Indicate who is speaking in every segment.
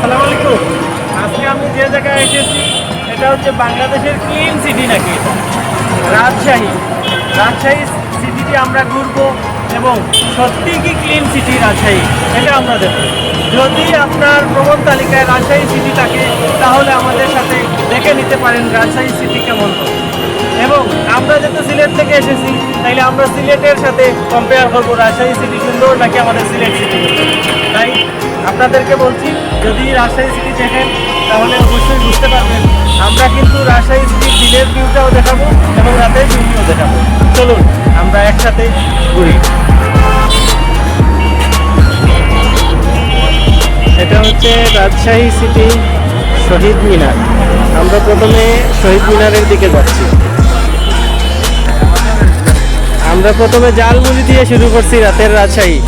Speaker 1: আসসালামু আলাইকুম। আজকে আমি যে জায়গায় এসেছি, এটা হচ্ছে বাংলাদেশের ক্লিন সিটি নাকি? রাজশাহী। রাজশাহী সিটিটি আমরা ঘুরবো এবং সত্যি কি ক্লিন সিটি রাজশাহী, এটা আমরা দেখব। যদি আপনার ভ্রমণ তালিকায় রাজশাহী সিটি থাকে, তাহলে আমাদের সাথে দেখে নিতে পারেন রাজশাহী সিটি কেমন এবং আমরা যেহেতু সিলেট থেকে এসেছি, তাইলে আমরা সিলেটের সাথে কম্পেয়ার করব রাজশাহী সিটি সুন্দর নাকি আমাদের সিলেট সিটি তাই আপনাদেরকে বলছি, যদি রাজশাহী সিটি দেখেন, তাহলে অবশ্যই বুঝতে পারবেন। আমরা কিন্তু রাজশাহী সিটির দিনের ভিউটাও দেখাবো এবং রাতের ভিউটিও দেখাবো। চলুন, আমরা একসাথে ঘুরি। এটা হচ্ছে রাজশাহী সিটি শহীদ মিনার। আমরা প্রথমে শহীদ মিনারের দিকে যাচ্ছি। আমরা প্রথমে জালমুড়ি দিয়ে শুরু করছি রাতের রাজশাহী।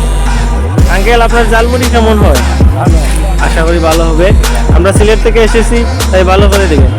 Speaker 1: আঙ্কেল, আপনার জালমুড়ি কেমন হয়? আশা করি ভালো হবে। আমরা সিলেট থেকে এসেছি, তাই ভালো করে দেবেন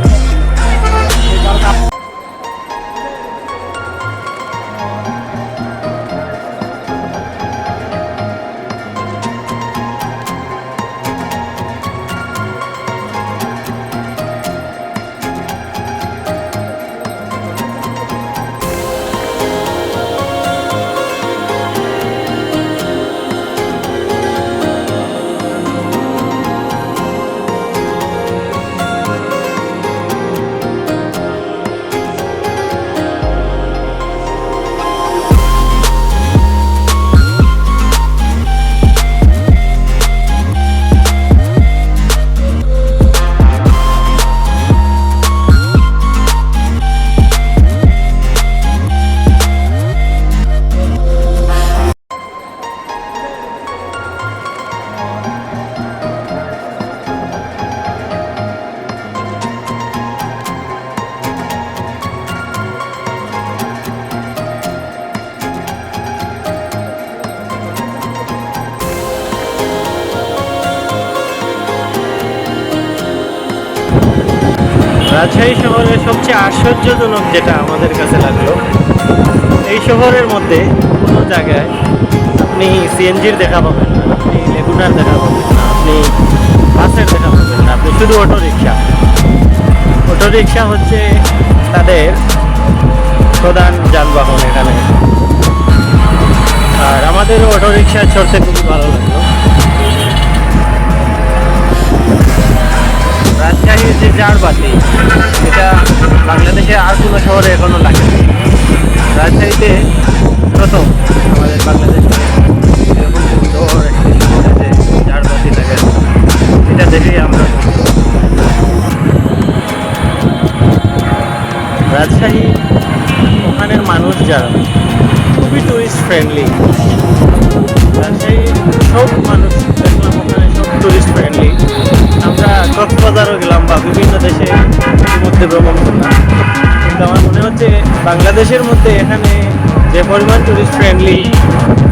Speaker 1: রাজশাহী শহরের সবচেয়ে আশ্চর্যজনক যেটা আমাদের কাছে লাগল, এই শহরের মধ্যে কোনো জায়গায় আপনি সিএনজির দেখা পাবেন না, আপনি লেগুনার দেখা পাবেন না, আপনি বাসের দেখা পাবেন না, আপনি শুধু অটো রিক্সা অটো রিক্সা হচ্ছে তাদের প্রধান যানবাহন এখানে। আর আমাদেরও অটো রিক্সা চড়তে খুবই ভালো লাগল রাজশাহীর যে জারবাতি এটা বাংলাদেশের আর কোনো শহরে এখনও লাগে রাজশাহীতে প্রথম আমাদের বাংলাদেশে। বাংলাদেশের মধ্যে এখানে যে পরিমাণ টুরিস্ট ফ্রেন্ডলি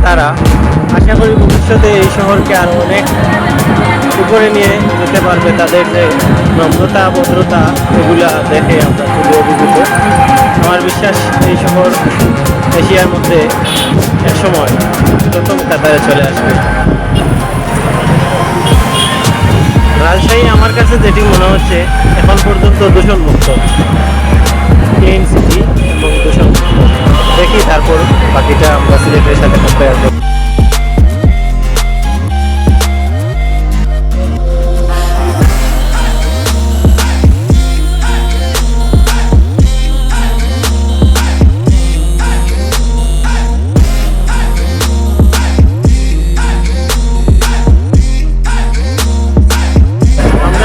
Speaker 1: তারা, আশা করি ভবিষ্যতে এই শহরকে আরও অনেক উপরে নিয়ে যেতে পারবে তাদের যে নম্রতা, ভদ্রতা, এগুলা দেখে আমরা খুবই অভিভূত। আমার বিশ্বাস এই শহর এশিয়ার মধ্যে এক সময় প্রথম কাতারে চলে আসবে। রাজশাহী আমার কাছে যেটি মনে হচ্ছে, এখন পর্যন্ত দূষণমুক্ত। ক্লিন সিটি দেখি, তারপর বাকিটা আমরা সিলেটের সাথে কম্পেয়ার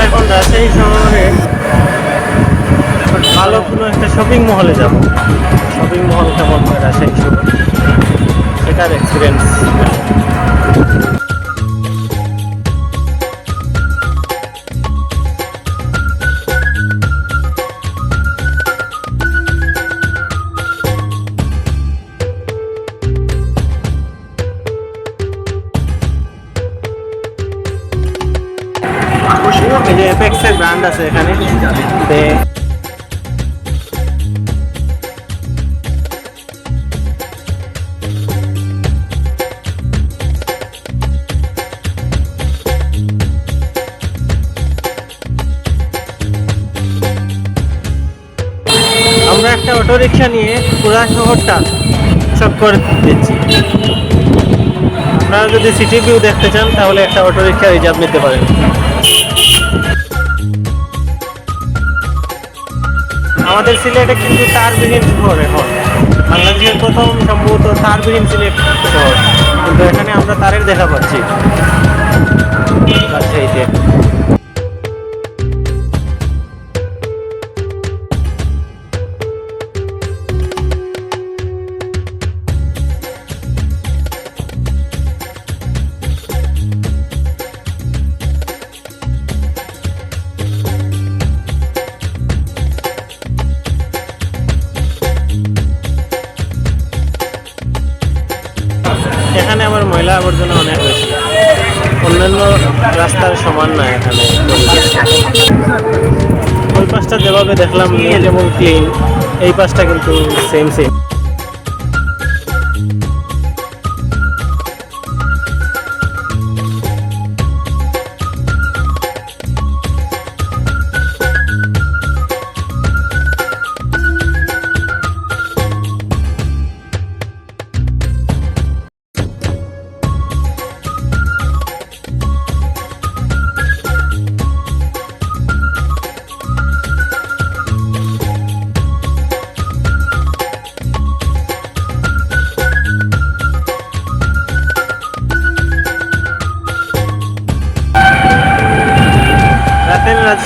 Speaker 1: এখন রাজশাহী শহরে ভালো কোনো একটা শপিং মহলে যাব। শপিং মহল কেমন হয় রাজশাহী শহর? সেটার এক্সপিরিয়েন্স এই যে এপেক্সের ব্র্যান্ড আছে এখানে। তে একটা অটো রিক্সা নিয়ে পুরা শহরটা চক্কর দিচ্ছি। আপনারা যদি সিটি ভিউ দেখতে চান, তাহলে একটা অটো রিক্সা রিজার্ভ নিতে পারেন। আমাদের সিলেটে কিন্তু তারবিহীন শহর এখন। বাংলাদেশের প্রথম সম্ভবত তারবিহীন সিলেট শহর। কিন্তু এখানে আমরা তারের দেখা পাচ্ছি। রাজশাহীতে এখানে আমার ময়লা আবর্জনা অনেক বেশি। অন্যান্য রাস্তার সমান না এখানে। ওই পাশটা যেভাবে দেখলাম নিয়ে যেমন ক্লিন এই পাশটা কিন্তু সেম সেম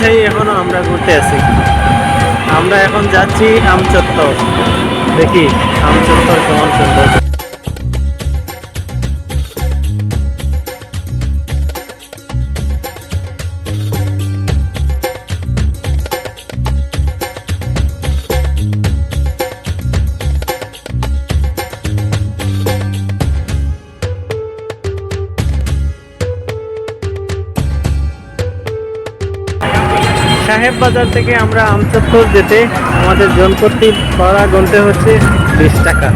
Speaker 1: রাজশাহী এখনও আমরা ঘুরতে আছি। আমরা এখন যাচ্ছি আমচত্বর। দেখি আমচত্বর কেমন সুন্দর। সাহেব বাজার থেকে আমরা আমচত্বর যেতে আমাদের জনপ্রতি ভাড়া গুনতে হচ্ছে বিশ টাকা।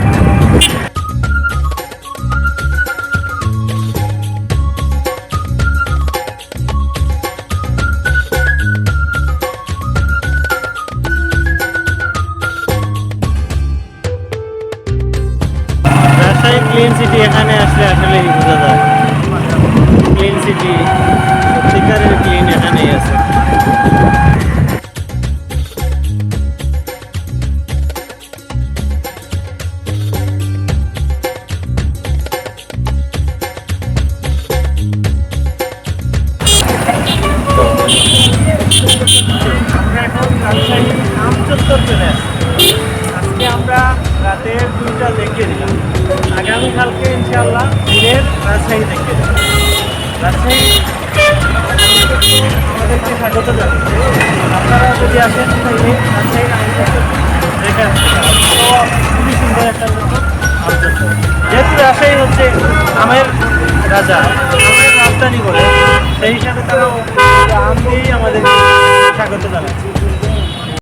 Speaker 1: ক্লিন সিটি এখানে আসলে আসলে বোঝা যায়। ক্লিন সিটি, সত্যিকারের ক্লিন এখানেই আছে। ইনশাল্লাহ দিনের রাজশাহী দিলাম রাজশাহী আমাদেরকে স্বাগত জানাচ্ছে। আপনারা যদি আসেন তাহলে রাজশাহীর খুবই সুন্দর একটা যেহেতু রাজশাহী হচ্ছে আমের রাজা, আমের রাজধানী বলে, সেই হিসাবে তারা আম দিয়েই আমাদের স্বাগত জানাচ্ছে।